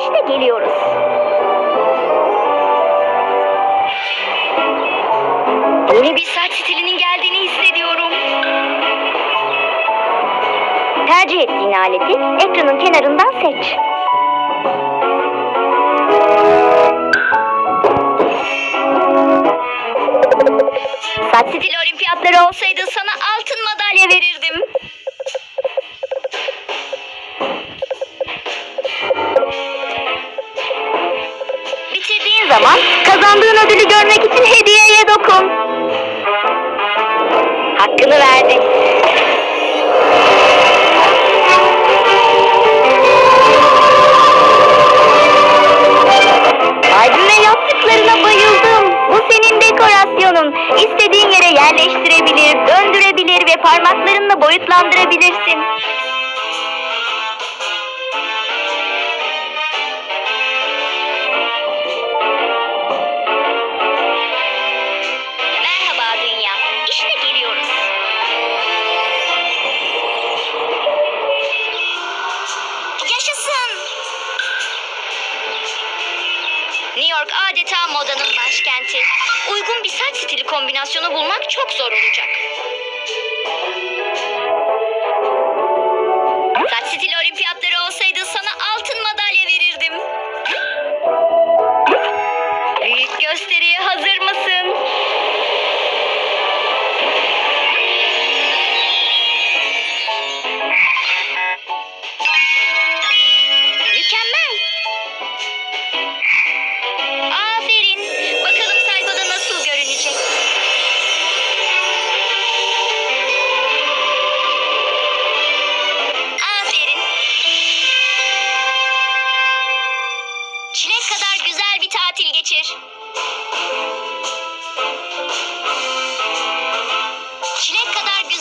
İşte geliyoruz. Yeni bir saç stilinin geldiğini hissediyorum. Tercih ettiğin aleti ekranın kenarından seç. Saç stili olimpiyatları olsaydı sana altın madalya verirdim. Zaman kazandığın ödülü görmek için hediyeye dokun. Hakkını verdik. Albüme yaptıklarına bayıldım. Bu senin dekorasyonun. İstediğin yere yerleştirebilir, döndürebilir ve parmaklarınla boyutlandırabilirsin. New York adeta modanın başkenti. Uygun bir saç stili kombinasyonu bulmak çok zor olacak. olabilir. Çilek kadar güzel.